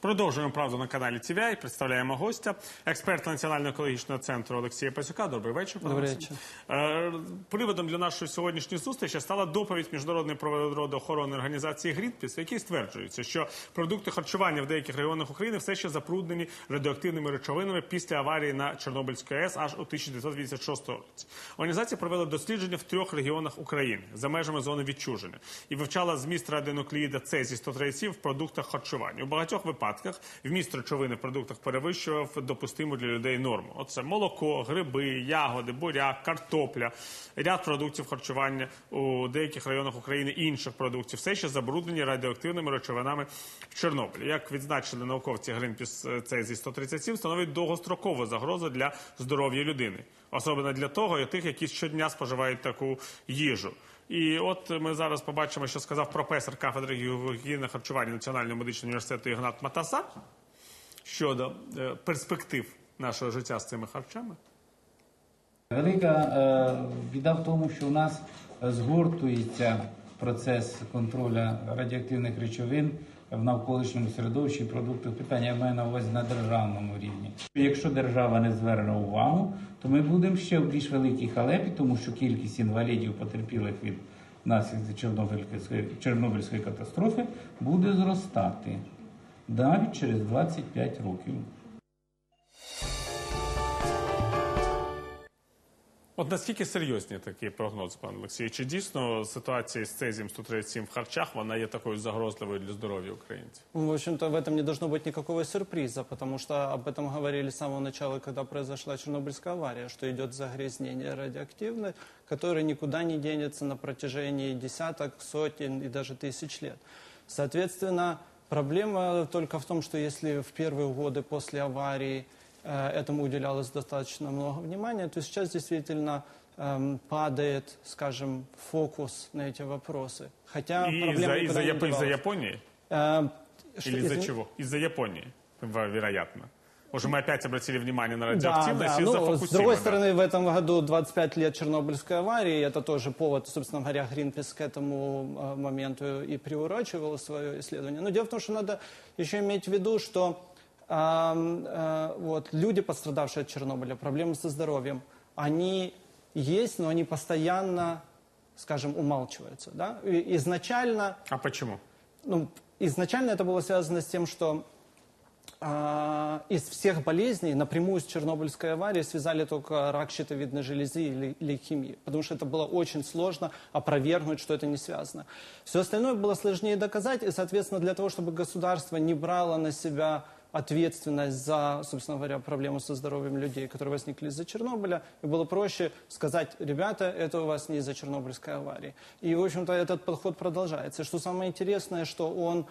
Продовжуємо правду на каналі TVI. Представляємо гостя, експерта Національного екологічного центру Олексія Пасюка. Добрий вечір. Добрий Олексій. Е, Приводом для нашої сьогоднішньої зустрічі стала доповідь міжнародної природоохоронної організації Грінпіс, в якій стверджується, що продукти харчування в деяких регіонах України все ще забруднені радіоактивними речовинами після аварії на Чорнобильській АЕС аж у 1986 році. Організація провела дослідження в трьох регіонах України за межами зони відчуження і вивчала зміст радіонуклеїда Цезій 137 в продуктах харчування. У багатьох випадках вміст речовини в продуктах перевищував допустиму для людей норму. Оце молоко, гриби, ягоди, буряк, картопля, ряд продуктів харчування у деяких районах України інших продуктів все ще забруднені радіоактивними речовинами в Чорнобилі. Як відзначили науковці Greenpeace, Цезій 137 становить довгострокову загрозу для здоров'я людини, особливо для того, і тих, які щодня споживають таку їжу. І от ми зараз побачимо, що сказав професор кафедри гігієни харчування Національного медичного університету Ігнат Матаса щодо е, перспектив нашого життя з цими харчами. Велика е, біда в тому, що у нас згортується процес контролю радіоактивних речовин в навколишньому середовищі і продуктах питання. Я маю на увазі на державному рівні. Якщо держава не зверне увагу, то ми будемо ще в більш великій халепі, тому що кількість інвалідів, потерпілих від наслідків Чорнобильської, Чорнобильської катастрофи, буде зростати навіть через 25 років. От наскільки серйозні такі прогнози, пане Олексій? Чи дійсно ситуація з цезієм 137 в харчах вона є такою загрозливою для здоров'я українців? Ну, В общем-то, в этом не должно быть никакого сюрприза, потому что об этом говорили с самого начала, когда произошла Чернобыльская авария, что идет загрязнение радиоактивное, которое никуда не денется на протяжении десяток, сотен и даже тысяч лет. Соответственно, проблема только в том, что если в первые годы после аварии э, этому уделялось достаточно много внимания, то сейчас действительно эм, падает, скажем, фокус на эти вопросы. Хотя проблема из-за, из-за, из-за. Японии? Э, Или из-за чего? Из-за Японии, вероятно. Уже мы опять обратили внимание на Да, радиоактивность да. из-за Ну, с другой да. стороны, в этом году 25 лет Чернобыльской аварии. Это тоже повод, собственно говоря, Гринпис к этому э, моменту и приурочивал свое исследование. Но дело в том, что надо еще иметь в виду, что э, вот, люди, пострадавшие от Чернобыля, проблемы со здоровьем, они есть, но они постоянно, скажем, умалчиваются. Да? И изначально А почему? ну, изначально это было связано с тем, что а, из всех болезней напрямую с Чернобыльской аварией связали только рак щитовидной железы или лейкемию, потому что это было очень сложно опровергнуть, что это не связано. Все остальное было сложнее доказать, и, соответственно, для того, чтобы государство не брало на себя ответственность за, собственно говоря, проблему со здоровьем людей, которые возникли из-за Чернобыля, и было проще сказать, ребята, это у вас не из-за Чернобыльской аварии. И, в общем-то, этот подход продолжается. Что самое интересное, что он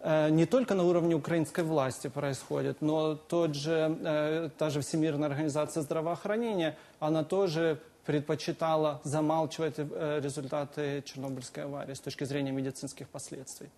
э, не только на уровне украинской власти происходит, но тот же, э, та же Всемирная организация здравоохранения, она тоже предпочитала замалчивать э, результаты Чернобыльской аварии с точки зрения медицинских последствий.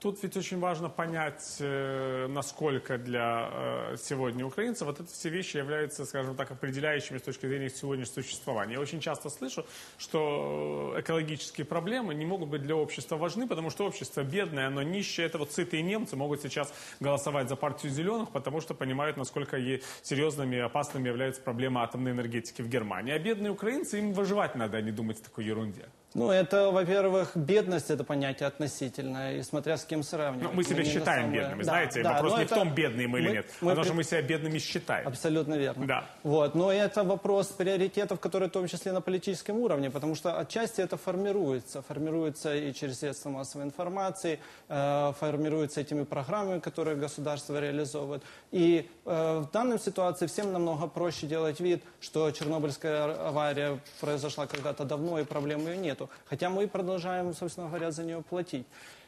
Тут ведь очень важно понять, э, насколько для э, сегодня украинцев вот эти все вещи являются, скажем так, определяющими с точки зрения их сегодняшнего существования. Я очень часто слышу, что экологические проблемы не могут быть для общества важны, потому что общество бедное, оно нищее. Это вот сытые немцы могут сейчас голосовать за партию зеленых, потому что понимают, насколько серьезными и опасными являются проблемы атомной энергетики в Германии. А бедные украинцы, им выживать надо, а не думать о такой ерунде. Ну, это, во-первых, бедность, это понятие относительное, и смотря с кем Ну, сравнивать. мы себя не на считаем самое- бедными, Да, знаете. да, Вопрос но не в это- том, бедные мы или мы- нет, мы а то, при- что мы себя бедными считаем. Абсолютно верно. Да. Вот. Но это вопрос приоритетов, которые в том числе на политическом уровне, потому что отчасти это формируется. Формируется и через средства массовой информации, э, формируется этими программами, которые государство реализовывает. И э, в данной ситуации всем намного проще делать вид, что Чернобыльская авария произошла когда-то давно и проблем ее нету. Хотя мы продолжаем, собственно говоря, за нее платить.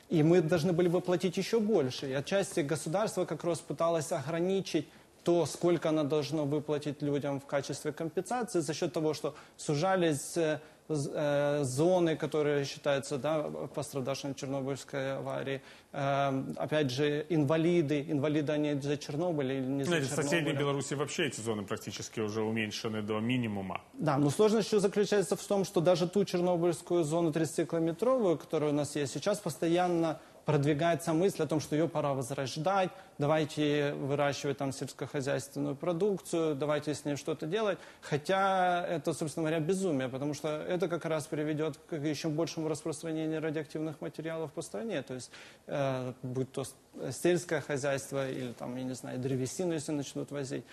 И мы должны были бы платить еще больше. И отчасти государство как раз пыталось ограничить то, сколько оно должно выплатить людям в качестве компенсации за счет того, что сужались э, зоны, которые считаются да, пострадавшими в Чернобыльской аварии. Э, опять же, инвалиды. Инвалиды они из-за Чернобыля или не из-за Знаете, в соседней Чернобыля. Беларуси вообще эти зоны практически уже уменьшены до минимума. Да, но сложность еще заключается в том, что даже ту чернобыльскую зону 30-километровую, которая у нас есть, сейчас постоянно продвигается мысль о том, что ее пора возрождать, давайте выращивать там сельскохозяйственную продукцию, давайте с ней что-то делать. Хотя это, собственно говоря, безумие, потому что это как раз приведет к еще большему распространению радиоактивных материалов по стране. То есть, э, будь то сельское хозяйство или там, я не знаю, древесину, если начнут возить.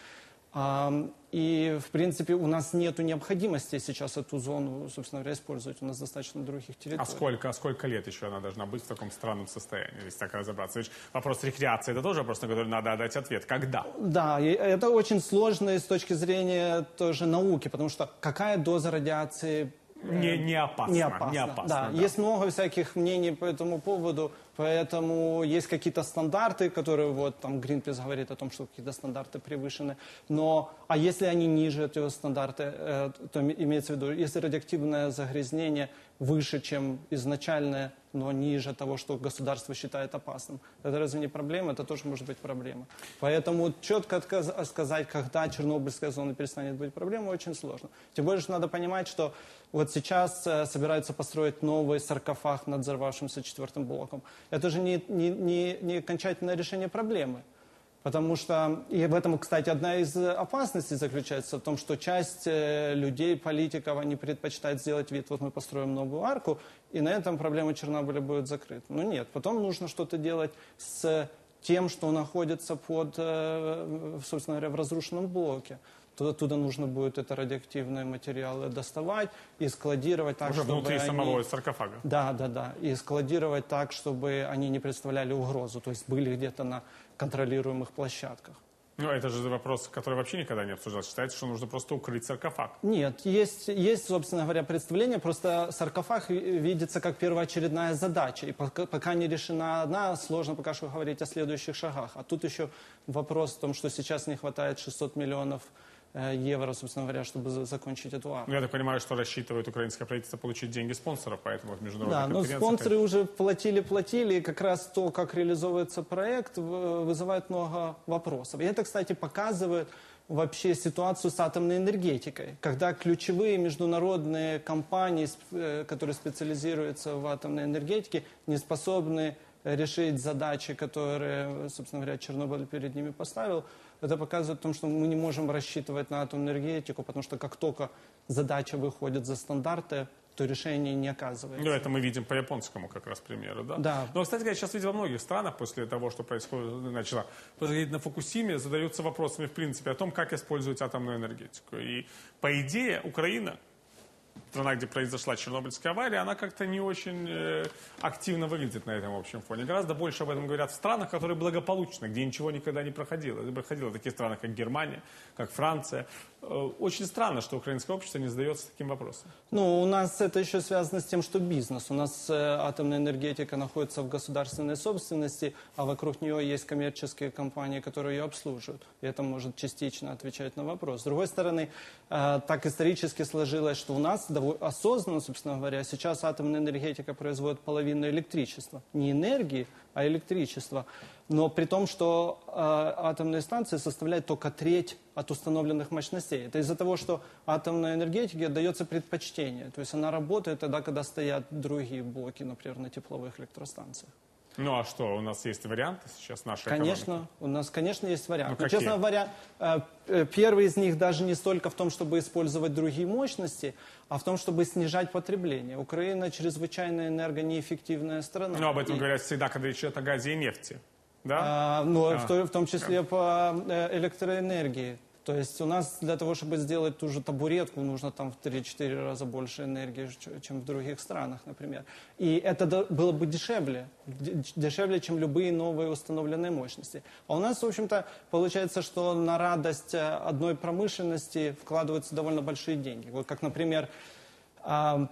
А, И, в принципе, у нас нет необходимости сейчас эту зону, собственно говоря, использовать. У нас достаточно других территорий. А сколько, а сколько лет еще она должна быть в таком странном состоянии, если так разобраться? Ведь вопрос рекреации, это тоже вопрос, на который надо дать ответ. Когда? Да, и это очень сложно с точки зрения тоже науки, потому что какая доза радиации Не, не опасно. не опасно. Не опасно, да. да. есть много всяких мнений по этому поводу, поэтому есть какие-то стандарты, которые вот там Гринпис говорит о том, что какие-то стандарты превышены. Но а если они ниже этого стандарта, э, то име- имеется в виду, если радиоактивное загрязнение выше, чем изначальное, но ниже того, что государство считает опасным, это разве не проблема? Это тоже может быть проблема. Поэтому четко сказать, когда Чернобыльская зона перестанет быть проблемой, очень сложно. Тем более, что надо понимать, что вот сейчас э, собираются построить новый саркофаг над взорвавшимся четвертым блоком. Это же не, не, не, не окончательное решение проблемы. Потому что, и в этом, кстати, одна из э, опасностей заключается в том, что часть э, людей, политиков, они предпочитают сделать вид, вот мы построим новую арку, и на этом проблема Чернобыля будет закрыта. Но нет, потом нужно что-то делать с тем, что находится под, э, собственно говоря, в разрушенном блоке. Туда, оттуда нужно будет это радиоактивные материалы доставать и складировать так, Уже чтобы внутри они... самого саркофага. Да, да, да. И складировать так, чтобы они не представляли угрозу, то есть были где-то на контролируемых площадках. Ну, это же вопрос, который вообще никогда не обсуждался. Считается, что нужно просто укрыть саркофаг. Нет, есть, есть, собственно говоря, представление, просто саркофаг ви- видится как первоочередная задача, и пока, пока не решена одна, сложно пока что говорить о следующих шагах. А тут еще вопрос в том, что сейчас не хватает 600 миллионов евро, собственно говоря, чтобы за- закончить эту. Ну, я так понимаю, что рассчитывает украинское правительство получить деньги спонсоров, поэтому в международных Да, но спонсоры уже платили-платили, и как раз то, как реализовывается проект, вызывает много вопросов. И это, кстати, показывает вообще ситуацию с атомной энергетикой, когда ключевые международные компании, э, которые специализируются в атомной энергетике, не способны решить задачи, которые, собственно говоря, Чернобыль перед ними поставил, это показывает о том, что мы не можем рассчитывать на атомную энергетику, потому что как только задача выходит за стандарты, то решение не оказывается. Ну, это мы видим по японскому как раз примеру, да? Да. Но, кстати говоря, сейчас видим во многих странах после того, что происходит, начало происходить на Фукусиме, задаются вопросами, в принципе, о том, как использовать атомную энергетику. И, по идее, Украина, страна, где произошла Чернобыльская авария, она как-то не очень э, активно выглядит на этом общем фоне. Гораздо больше об этом говорят в странах, которые благополучны, где ничего никогда не проходило. Это проходило в таких странах, как Германия, как Франция. Э, очень странно, что украинское общество не задается таким вопросом. Ну, у нас это еще связано с тем, что бизнес. У нас э, атомная энергетика находится в государственной собственности, а вокруг нее есть коммерческие компании, которые ее обслуживают. И это может частично отвечать на вопрос. С другой стороны, э, так исторически сложилось, что у нас осознанно, собственно говоря, сейчас атомная энергетика производит половину электричества. Не энергии, а электричества. Но при том, что э, атомные станции составляют только треть от установленных мощностей. Это из-за того, что атомной энергетике дается предпочтение. То есть она работает тогда, когда стоят другие блоки, например, на тепловых электростанциях. Ну а что, у нас есть варианты сейчас нашей Конечно, экономики? у нас, конечно, есть вариант. Ну, Но, какие? честно говоря, э, э, первый из них даже не столько в том, чтобы использовать другие мощности, а в том, чтобы снижать потребление. Украина чрезвычайно энергонеэффективная страна. Ну, об этом И- говорят всегда, когда речь идет о газе и нефти. Да? А, ну, А. в, в том числе по э, электроэнергии. То есть у нас для того, чтобы сделать ту же табуретку, нужно там в 3-4 раза больше энергии, чем в других странах, например. И это было бы дешевле, дешевле, чем любые новые установленные мощности. А у нас, в общем-то, получается, что на радость э, одной промышленности вкладываются довольно большие деньги. Вот как, например, а,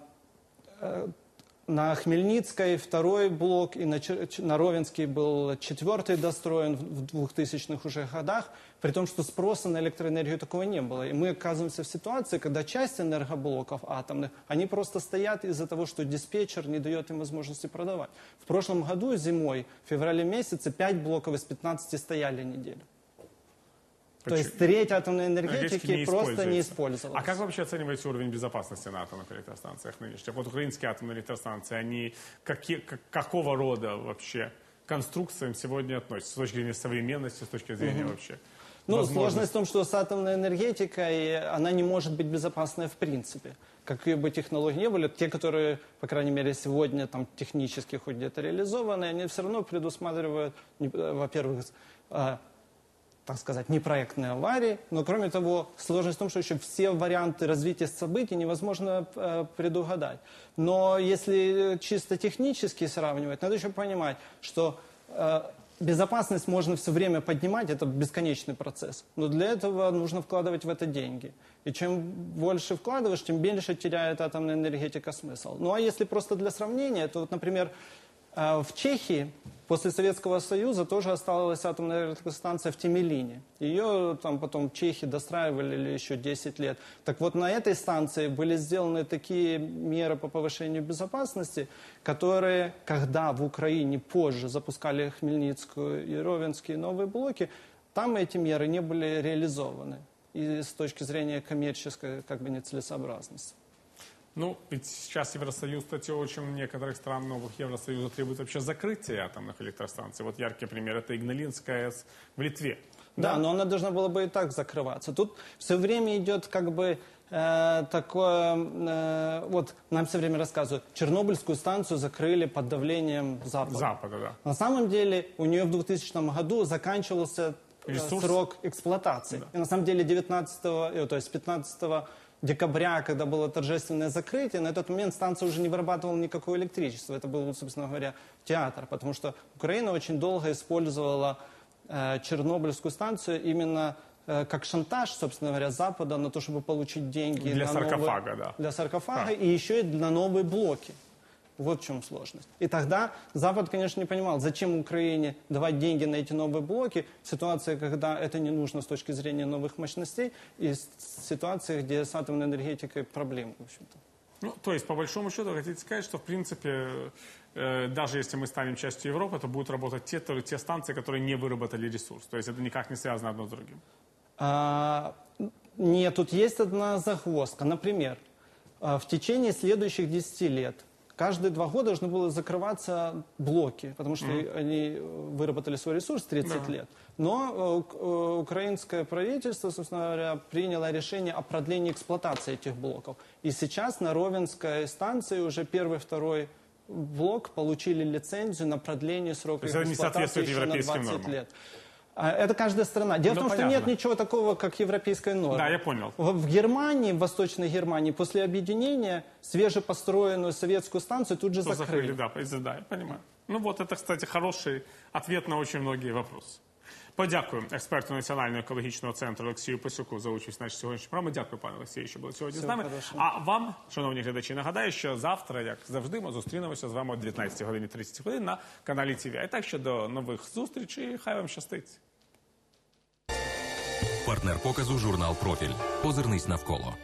на Хмельницкой второй блок и на, на Ровенский был четвертый достроен в 2000-х уже годах, при том, что спроса на электроэнергию такого не было. И мы оказываемся в ситуации, когда часть энергоблоков атомных, они просто стоят из-за того, что диспетчер не дает им возможности продавать. В прошлом году зимой, в феврале месяце, 5 блоков из 15 стояли неделю. То есть треть атомной Энергетики энергетики просто не использовалась. А как вообще оцениваете уровень безопасности на атомных электростанциях нынешних? Вот украинские атомные электростанции, они какие, как- какого рода вообще конструкциям сегодня относятся? С точки зрения современности, с точки зрения вообще? Ну, сложность в том, что с атомной энергетикой она не может быть безопасной в принципе. Какие бы технологии ни были, те, которые, по крайней мере, сегодня там технически хоть где-то реализованы, они все равно предусматривают, не- во-первых, э, так сказать, непроектные аварии, но кроме того, сложность в том, что еще все варианты развития событий невозможно э, предугадать. Но если чисто технически сравнивать, надо еще понимать, что э, безопасность можно все время поднимать, это бесконечный процесс. Но для этого нужно вкладывать в это деньги. И чем больше вкладываешь, тем меньше теряет атомная энергетика смысл. Ну а если просто для сравнения, то вот, например, В Чехии после Советского Союза тоже осталась атомная электростанция в Темелине. Ее там потом чехи достраивали еще 10 лет. Так вот, на этой станции были сделаны такие меры по повышению безопасности, которые, когда в Украине позже запускали Хмельницкую и Ровенские новые блоки, там эти меры не были реализованы. И с точки зрения коммерческой как бы нецелесообразности. Ну, ведь сейчас Евросоюз, кстати, очень некоторых стран новых Евросоюза требует вообще закрытия атомных электростанций. Вот яркий пример – это Игналинская АЭС в Литве. Да, но она должна была бы и так закрываться. Тут все время идет как бы э, такое, э, вот нам все время рассказывают, Чернобыльскую станцию закрыли под давлением Запада. Запада, да. На самом деле у нее в 2000 году заканчивался э, Ресурс. срок эксплуатации. И на самом деле 19, э, то есть 15 декабря, когда было торжественное закрытие, на этот момент станция уже не вырабатывала никакое электричество. Это был, собственно говоря, театр, потому что Украина очень долго использовала э, Чернобыльскую станцию именно э, как шантаж, собственно говоря, Запада на то, чтобы получить деньги Для на саркофага, новые- да. для саркофага Да. и еще и на новые блоки. Вот в чем сложность. И тогда Запад, конечно, не понимал, зачем Украине давать деньги на эти новые блоки в ситуации, когда это не нужно с точки зрения новых мощностей, и с ситуации, где с атомной энергетикой проблемы, в общем-то. Ну, то есть, по большому счету, хотите сказать, что, в принципе, э, даже если мы станем частью Европы, то будут работать те, те станции, которые не выработали ресурс. То есть, это никак не связано одно с другим. А, нет, тут есть одна загвоздка. Например, а, в течение следующих 10 лет каждые два года должны были закрываться блоки, потому что они э, выработали свой ресурс 30 Да. лет. Но э, э, украинское правительство, собственно говоря, приняло решение о продлении эксплуатации этих блоков. И сейчас на Ровенской станции уже первый, второй блок получили лицензию на продление срока То есть эксплуатации еще на европейским 20 нормам. лет. А Это каждая страна. Дело Ну, в том, что понятно. нет ничего такого, как европейская норма. Да, я понял. В в Германии, в Восточной Германии, после объединения свежепостроенную советскую станцию тут же Что закрыли. закрыли, да, из- да, я понимаю. Ну вот это, кстати, хороший ответ на очень многие вопроси. Подякую експерту Національного екологічного центру Олексію Пасюку за участь в нашій сьогоднішній програмі. Дякую, пане Олексію, що були сьогодні з Всього нами. хорошого. А вам, шановні глядачі, нагадаю, що завтра, як завжди, ми зустрінемося з вами о 19 годині 30 хвилин на каналі ТВ. І так що до нових зустрічей. Хай вам щастить. Партнер показу журнал Профіль. Озирнись навколо.